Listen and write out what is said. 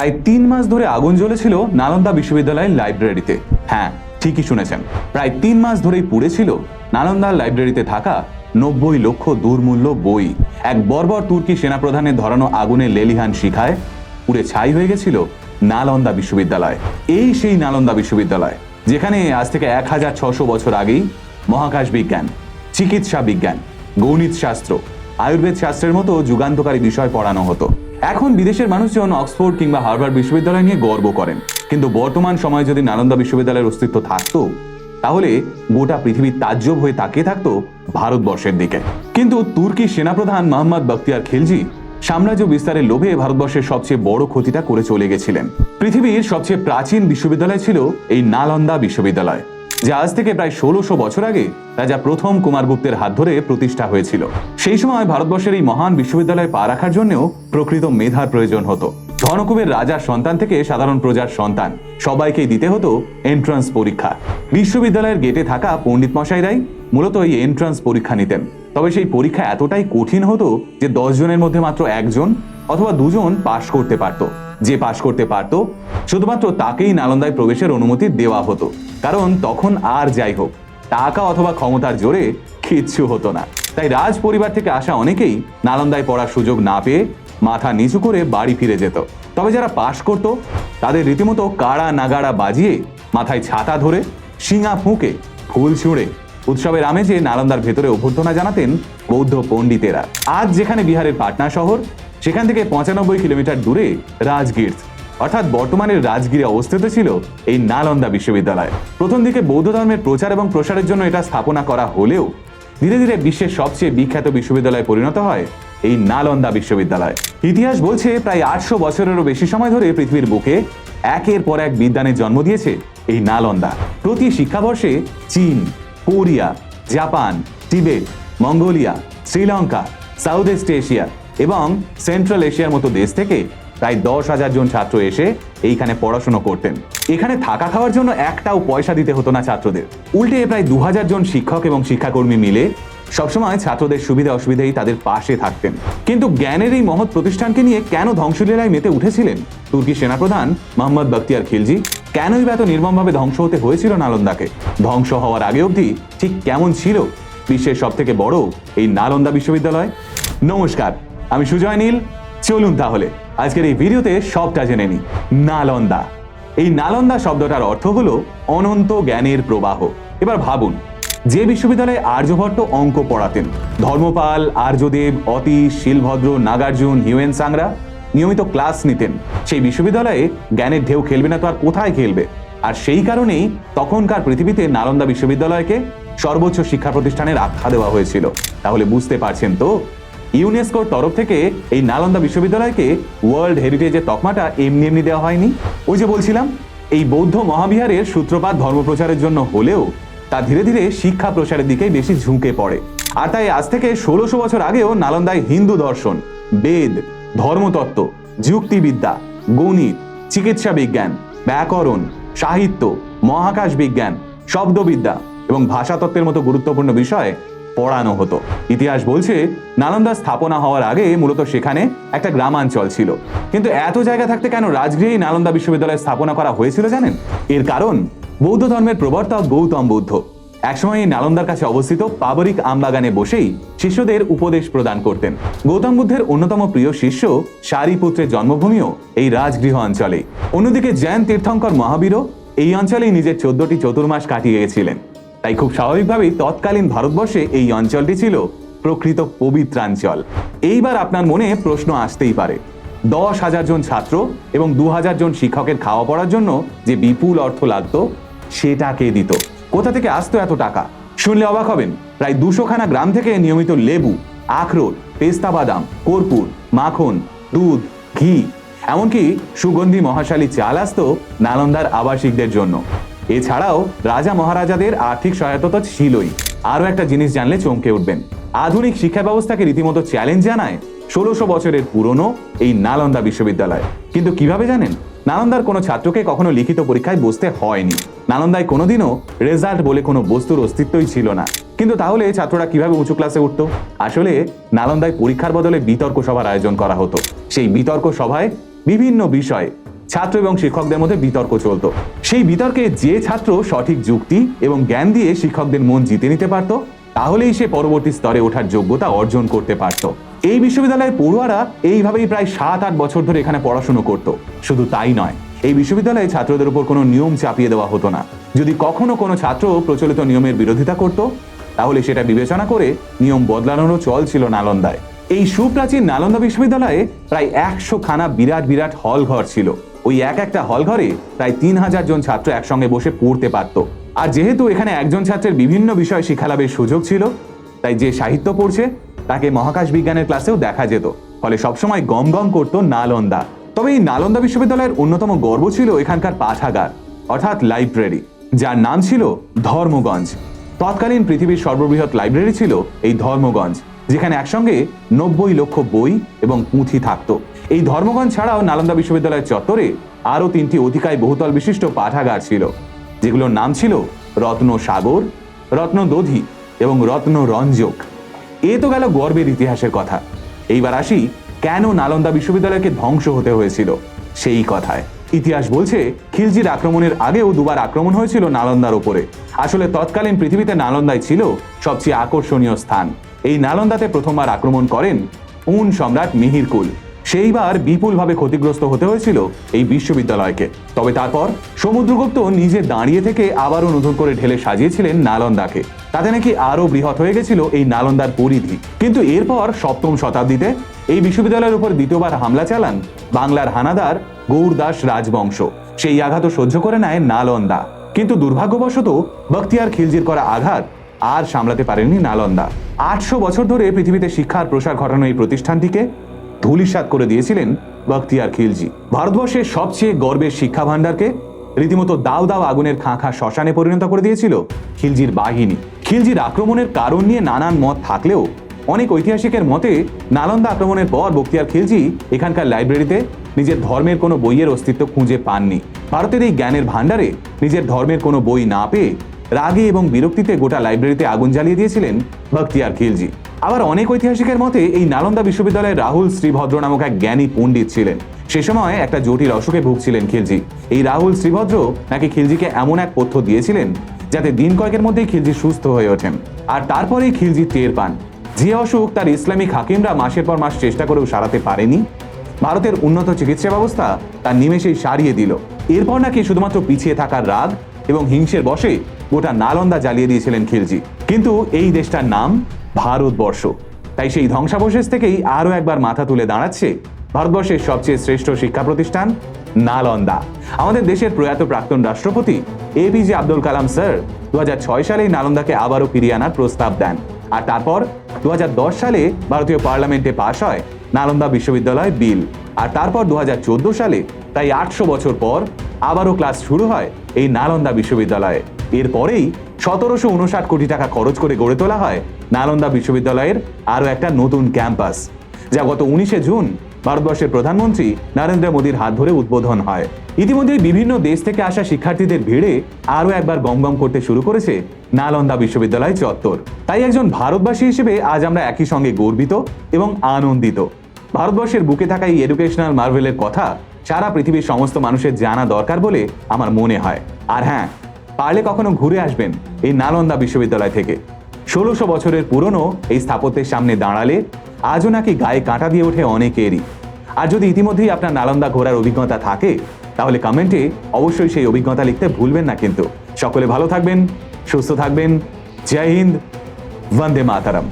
প্রায় তিন মাস ধরে আগুন জ্বলেছিল নালন্দা বিশ্ববিদ্যালয়ের লাইব্রেরিতে। হ্যাঁ ঠিকই শুনেছেন। প্রায় তিন মাস ধরেই পুড়েছিল নালন্দার লাইব্রেরিতে থাকা নব্বই লক্ষ দুর্মূল্য বই। এক বর্বর তুর্কি সেনাপ্রধানের ধরানো আগুনে লেলিহান শিখায় পুড়ে ছাই হয়ে গেছিল নালন্দা বিশ্ববিদ্যালয়। এই সেই নালন্দা বিশ্ববিদ্যালয়, যেখানে আজ থেকে এক হাজার ছশো বছর আগেই মহাকাশ বিজ্ঞান, চিকিৎসা বিজ্ঞান, গণিত শাস্ত্র, আয়ুর্বেদ শাস্ত্রের মতো যুগান্তকারী বিষয় পড়ানো হতো। এখন বিদেশের মানুষজন অক্সফোর্ড কিংবা হার্ভার্ড বিশ্ববিদ্যালয় নিয়ে গর্ব করেন। কিন্তু বর্তমান সময়ে যদি নালন্দা বিশ্ববিদ্যালয়ের অস্তিত্ব থাকতো, তাহলে গোটা পৃথিবী তাজ্জব হয়ে তাকিয়ে থাকতো ভারতবর্ষের দিকে। কিন্তু তুর্কি সেনাপ্রধান মোহাম্মদ বখতিয়ার খিলজি সাম্রাজ্য বিস্তারের লোভে ভারতবর্ষের সবচেয়ে বড় ক্ষতিটা করে চলে গেছিলেন। পৃথিবীর সবচেয়ে প্রাচীন বিশ্ববিদ্যালয় ছিল এই নালন্দা বিশ্ববিদ্যালয়। যা আজ থেকে প্রায় ষোলোশো বছর আগে রাজা প্রথম কুমারগুপ্তের হাত ধরে প্রতিষ্ঠা হয়েছিল। সেই সময় ভারতবর্ষের এই মহান বিশ্ববিদ্যালয়ে পা রাখার জন্যও প্রকৃত মেধার প্রয়োজন হতো। ধনকুবের রাজার সন্তান থেকে সাধারণ প্রজার সন্তান। সবাইকেই দিতে হতো এন্ট্রান্স পরীক্ষা। বিশ্ববিদ্যালয়ের গেটে থাকা পণ্ডিত মশাইরাই মূলত এই এন্ট্রান্স পরীক্ষা নিতেন। তবে সেই পরীক্ষা এতটাই কঠিন হতো যে দশ জনের মধ্যে মাত্র একজন অথবা দুজন পাশ করতে পারত। যে পাশ করতে পারত, শুধুমাত্র তাকেই নালন্দায় প্রবেশের অনুমতি দেওয়া হতো। কারণ তখন আর যাই হোক, টাকা অথবা ক্ষমতার জোরে কিচ্ছু হতো না। তাই রাজ পরিবার থেকে আসা অনেকেই নালন্দায় পড়ার সুযোগ না পেয়ে মাথা নিচু করে বাড়ি ফিরে যেত। তবে যারা পাশ করত, তাদের রীতিমতো কাড়া নাগাড়া বাজিয়ে মাথায় ছাতা ধরে শিঙা ফুঁকে ফুল ছুঁড়ে উৎসবের আমেজে নালন্দার ভেতরে অভ্যর্থনা জানাতেন বৌদ্ধ পণ্ডিতেরা। আজ যেখানে বিহারের পাটনা শহর সেখান থেকে পঁচানব্বই কিলোমিটার দূরে রাজগীর। অর্থাৎ বর্তমানের রাজগিরে অবস্থিত ছিল এই নালন্দা বিশ্ববিদ্যালয়। প্রথম দিকে বৌদ্ধ ধর্মের প্রচার এবং প্রসারের জন্য এটা স্থাপনা করা হলেও ধীরে ধীরে বিশ্বের সবচেয়ে বিখ্যাত বিশ্ববিদ্যালয়ে পরিণত হয় এই নালন্দা বিশ্ববিদ্যালয়। ইতিহাস বলছে প্রায় আটশো বছরেরও বেশি সময় ধরে পৃথিবীর বুকে একের পর এক বিদ্যানের জন্ম দিয়েছে এই নালন্দা। প্রতি শিক্ষাবর্ষে চীন, Korea, Japan, Tibet, Mongolia, Sri Lanka, South East Asia এবং সেন্ট্রাল এশিয়ার মতো দেশ থেকে প্রায় দশ হাজার জন ছাত্র এসে এইখানে পড়াশুনো করতেন। এখানে থাকা খাওয়ার জন্য একটাও পয়সা দিতে হতো না ছাত্রদের। উল্টে প্রায় দু হাজার জন শিক্ষক এবং শিক্ষাকর্মী মিলে সবসময় ছাত্রদের সুবিধা অসুবিধাই তাদের পাশে থাকতেন। কিন্তু জ্ঞানের এই মহৎ প্রতিষ্ঠানকে নিয়ে কেন ধ্বংসলীলায় মেতে উঠেছিলেন তুর্কি সেনাপ্রধান মোহাম্মদ বখতিয়ার খিলজি? কেনই বা এত নির্মমভাবে ধ্বংস হতে হয়েছিল নালন্দাকে? ধ্বংস হওয়ার আগে অবধি ঠিক কেমন ছিল বিশ্বের সব থেকে বড় এই নালন্দা বিশ্ববিদ্যালয়? নমস্কার। আমি সুজয় নীল, চলুন তাহলে। আজকের এই ভিডিওতে সবটা জেনে নিই। নালন্দা। এই নালন্দা শব্দটার অর্থ হলো অনন্ত জ্ঞানের প্রবাহ। এবার ভাবুন, যে বিশ্ববিদ্যালয়ে আর্যভট্ট অঙ্ক পড়াতেন, ধর্মপাল, আর্যদেব, অতীশ, শিলভদ্র, নাগার্জুন, হিউয়েন সাংরা, নিয়মিত ক্লাস নিতেন। সেই বিশ্ববিদ্যালয়ে জ্ঞানের ঢেউ খেলবে না তো আর কোথায় খেলবে? আর সেই কারণেই তখনকার পৃথিবীতে নালন্দা বিশ্ববিদ্যালয়কে সর্বোচ্চ শিক্ষা প্রতিষ্ঠানের আখ্যা দেওয়া হয়েছিল। তাহলে বুঝতে পারছেন তো ইউনেস্কোর তরফ থেকে এই নালন্দা বিশ্ববিদ্যালয়কে ওয়ার্ল্ড হেরিটেজের তকমাটা এমনি এমনি দেওয়া হয়নি। ওই যে বলছিলাম, এই বৌদ্ধ মহাবিহারের সূত্রপাত ধর্মপ্রচারের জন্য হলেও তা ধীরে ধীরে শিক্ষা প্রসারের দিকে বেশি ঝুঁকে পড়ে। আর তাই আজ থেকে ষোলোশো বছর আগেও নালন্দায় হিন্দু দর্শন, বেদ, ধর্মতত্ত্ব, যুক্তিবিদ্যা, গণিত, চিকিৎসা বিজ্ঞান, ব্যাকরণ, সাহিত্য, মহাকাশ বিজ্ঞান, শব্দবিদ্যা এবং ভাষাতত্ত্বের মতো গুরুত্বপূর্ণ বিষয় পড়ানো হতো। ইতিহাস বলছে, নালন্দা স্থাপনা হওয়ার আগে মূলত সেখানে একটা গ্রামাঞ্চল ছিল। কিন্তু এত জায়গা থাকতে কেন রাজগৃহেই নালন্দা বিশ্ববিদ্যালয় স্থাপনা করা হয়েছিল জানেন? এর কারণ, বৌদ্ধ ধর্মের প্রবর্তক গৌতম বুদ্ধ। একসময় নালন্দার কাছে অবস্থিত পাবরিক আমবাগানে বসেই শিষ্যদের উপদেশ প্রদান করতেন। গৌতম বুদ্ধের অন্যতম প্রিয় শিষ্য সারিপুত্রের জন্মভূমিও এই রাজগৃহ অঞ্চলে অন্যদিকে জৈন তীর্থঙ্কর মহাবীরও এই অঞ্চলেই নিজের চোদ্দটি চতুর্মাস কাটিয়ে গেছিলেন তাই খুব স্বাভাবিকভাবেই তৎকালীন ভারতবর্ষে এই অঞ্চলটি ছিল প্রকৃত পবিত্রাঞ্চল। এইবার আপনার মনে প্রশ্ন আসতেই পারে। দশ হাজার জন ছাত্র এবং দু হাজার জন শিক্ষকের খাওয়া পড়ার জন্য যে বিপুল অর্থ লাগতো, সেটা কে দিত? কোথা থেকে আসতো এত টাকা? শুনলে অবাক হবেন। প্রায় দুশোখানা গ্রাম থেকে নিয়মিত লেবু, আখরোট, পেস্তা বাদাম, কর্পূর, মাখন, দুধ, ঘি, এমনকি সুগন্ধি মহাশালী চাল আসতো নালন্দার আবাসিকদের জন্য। এছাড়াও রাজা মহারাজাদের আর্থিক সহায়তা তো ছিলই। আরও একটা জিনিস জানলে চমকে উঠবেন। আধুনিক শিক্ষা ব্যবস্থাকে রীতিমতো চ্যালেঞ্জ জানায় ষোলোশো বছরের পুরনো এই নালন্দা বিশ্ববিদ্যালয়। কিন্তু কীভাবে জানেন? নালন্দার কোনো ছাত্রকে কখনো লিখিত পরীক্ষায় বসতে হয়নি। নালন্দায় কোনোদিনও রেজাল্ট বলে কোনো বস্তুর অস্তিত্বই ছিল না। কিন্তু তাহলে ছাত্ররা কীভাবে উঁচু ক্লাসে উঠতো? আসলে নালন্দায় পরীক্ষার বদলে বিতর্ক সভার আয়োজন করা হতো। সেই বিতর্ক সভায় বিভিন্ন বিষয়ে ছাত্র এবং শিক্ষকদের মধ্যে বিতর্ক চলতো। সেই বিতর্কে যে ছাত্র সঠিক যুক্তি এবং জ্ঞান দিয়ে শিক্ষকদের মন জিতে নিতে পারত, তাহলেই সে পরবর্তী স্তরে ওঠার যোগ্যতা অর্জন করতে পারত। এই বিশ্ববিদ্যালয়ের পড়ুয়ারা এইভাবেই প্রায় সাত আট বছর ধরে এখানে পড়াশুনো করত। শুধু তাই নয়, এই বিশ্ববিদ্যালয়ে ছাত্রদের উপর কোনো নিয়ম চাপিয়ে দেওয়া হতো না। যদি কখনো কোনো ছাত্র প্রচলিত নিয়মের বিরোধিতা করত, তাহলে সেটা বিবেচনা করে নিয়ম বদলানোরও চল ছিল নালন্দায়। এই সুপ্রাচীন নালন্দা বিশ্ববিদ্যালয়ে প্রায় একশো খানা বিরাট বিরাট হল ঘর ছিল। ওই এক একটা হল ঘরে প্রায় তিন হাজার জন ছাত্র একসঙ্গে বসে পড়তে পারত। আর যেহেতু এখানে একজন ছাত্রের বিভিন্ন বিষয় শিক্ষালাভের সুযোগ ছিল, তাই যে সাহিত্য পড়ছে, তাকে মহাকাশ বিজ্ঞানের ক্লাসেও দেখা যেত। ফলে সবসময় গম গম করত নালন্দা। তবে এই নালন্দা বিশ্ববিদ্যালয়ের অন্যতম গর্ব ছিল এখানকার পাঠাগার, অর্থাৎ লাইব্রেরি, যার নাম ছিল ধর্মগঞ্জ। তৎকালীন পৃথিবীর সর্ববৃহৎ লাইব্রেরি ছিল এই ধর্মগঞ্জ, যেখানে একসঙ্গে নব্বই লক্ষ বই এবং পুঁথি থাকতো। এই ধর্মগঞ্জ ছাড়াও নালন্দা বিশ্ববিদ্যালয়ের চত্বরে আরও তিনটি অধিকায় বহুতল বিশিষ্ট পাঠাগার ছিল, যেগুলোর নাম ছিল রত্ন সাগর রত্ন দধি এবং রত্ন রঞ্জক এ তো গেল গর্বের ইতিহাসের কথা। এইবার আসি কেন নালন্দা বিশ্ববিদ্যালয়কে ধ্বংস হতে হয়েছিল সেই কথায়। ইতিহাস বলছে, খিলজির আক্রমণের আগেও দুবার আক্রমণ হয়েছিল নালন্দার ওপরে। আসলে তৎকালীন পৃথিবীতে নালন্দাই ছিল সবচেয়ে আকর্ষণীয় স্থান। এই নালন্দাতে প্রথমবার আক্রমণ করেন উন সম্রাট মিহিরকুল সেইবার বিপুলভাবে ক্ষতিগ্রস্ত হতে হয়েছিল এই বিশ্ববিদ্যালয়কে। তবে তারপর সমুদ্রগুপ্ত নিজে দাঁড়িয়ে থেকে আবারও নতুন করে ঢেলে সাজিয়েছিলেন নালন্দাকে। তাতে নাকি আরও বৃহৎ হয়ে গেছিল এই নালন্দার পরিধি। কিন্তু এরপর সপ্তম শতাব্দীতে এই বিশ্ববিদ্যালয়ের উপর দ্বিতীয়বার হামলা চালান বাংলার হানাদার গৌরদাস রাজবংশ। সেই আঘাতও সহ্য করে নেয় নালন্দা। কিন্তু দুর্ভাগ্যবশত বখতিয়ার খিলজির করা আঘাত আর সামলাতে পারেননি নালন্দা। আটশো বছর ধরে পৃথিবীতে শিক্ষার প্রসার ঘটানো এই প্রতিষ্ঠানটিকে ধূলিসাৎ করে দিয়েছিলেন বখতিয়ার খিলজি। ভারতবর্ষের সবচেয়ে গর্বের শিক্ষা ভাণ্ডারকে রীতিমতো দাও দাও আগুনের খাঁ খাঁ শ্মশানে পরিণত করে দিয়েছিল খিলজির বাহিনী। খিলজির আক্রমণের কারণ নিয়ে নানান মত থাকলেও অনেক ঐতিহাসিকের মতে নালন্দা আক্রমণের পর বখতিয়ার খিলজি এখানকার লাইব্রেরিতে নিজের ধর্মের কোনো বইয়ের অস্তিত্ব খুঁজে পাননি। ভারতের এই জ্ঞানের ভাণ্ডারে নিজের ধর্মের কোনো বই না পেয়ে রাগে এবং বিরক্তিতে গোটা লাইব্রেরিতে আগুন জ্বালিয়ে দিয়েছিলেন বখতিয়ার খিলজি। আবার অনেক ঐতিহাসিকের মতে, এই নালন্দা বিশ্ববিদ্যালয়ের রাহুল শ্রীভদ্র নামক এক জ্ঞানী পণ্ডিত ছিলেন। সে সময় একটা জটিল অসুখে ভুগছিলেন খিলজি। এই রাহুল শ্রীভদ্র নাকি খিলজিকে এমন এক পথ্য দিয়েছিলেন, যাতে দিন কয়েকের মধ্যেই খিলজি সুস্থ হয়ে ওঠেন। আর তারপরেই খিলজি টের পান। যে অসুখ তার ইসলামিক হাকিমরা মাসের পর মাস চেষ্টা করেও সারাতে পারেনি, ভারতের উন্নত চিকিৎসা ব্যবস্থা তার নিমেষেই সারিয়ে দিল। এরপর নাকি শুধুমাত্র পিছিয়ে থাকার রাগ এবং হিংসের বসে গোটা নালন্দা জ্বালিয়ে দিয়েছিলেন খিলজি। কিন্তু এই দেশটার নাম ভারতবর্ষ। তাই সেই ধ্বংসাবশেষ থেকেই আরও একবার মাথা তুলে দাঁড়াচ্ছে ভারতবর্ষের সবচেয়ে শ্রেষ্ঠ শিক্ষা প্রতিষ্ঠান নালন্দা। আমাদের দেশের প্রয়াত প্রাক্তন রাষ্ট্রপতি A APJ Abdul Kalam sir ছয় সালেই নালন্দাকে আবারও ফিরিয়ে আনার প্রস্তাব দেন। আর তারপর দু হাজার দশ সালে ভারতীয় পার্লামেন্টে পাশ হয় নালন্দা বিশ্ববিদ্যালয় বিল। আর তারপর দু হাজার চোদ্দ সালে, তাই আটশো বছর পর আবারও ক্লাস শুরু হয় এই নালন্দা বিশ্ববিদ্যালয়ে। এরপরেই সতেরোশো উনষাট কোটি টাকা খরচ করে গড়ে তোলা হয় নালন্দা বিশ্ববিদ্যালয়ের আরও একটা নতুন ক্যাম্পাস, যা গত উনিশে জুন ভারতবর্ষের প্রধানমন্ত্রী নরেন্দ্র মোদীর হাত ধরে উদ্বোধন হয়। ইতিমধ্যে বিভিন্ন দেশ থেকে আসা শিক্ষার্থীদের ভিড়ে আরও একবার গমগম করতে শুরু করেছে নালন্দা বিশ্ববিদ্যালয় চত্বর। তাই একজন ভারতবাসী হিসেবে আজ আমরা একই সঙ্গে গর্বিত এবং আনন্দিত। ভারতবর্ষের বুকে থাকা এই এডুকেশনাল মার্ভেলের কথা সারা পৃথিবীর সমস্ত মানুষের জানা দরকার বলে আমার মনে হয়। আর হ্যাঁ পারলে কখনো ঘুরে আসবেন এই নালন্দা বিশ্ববিদ্যালয় থেকে। ষোলোশো বছরের পুরনো এই স্থাপত্যের সামনে দাঁড়ালে আজও নাকি গায়ে কাঁটা দিয়ে ওঠে অনেকেরই। আর যদি ইতিমধ্যেই আপনার নালন্দা ঘোরার অভিজ্ঞতা থাকে, তাহলে কমেন্টে অবশ্যই সেই অভিজ্ঞতা লিখতে ভুলবেন না কিন্তু। সকলে ভালো থাকবেন, সুস্থ থাকবেন। জয় হিন্দ, বন্দে মাতারাম।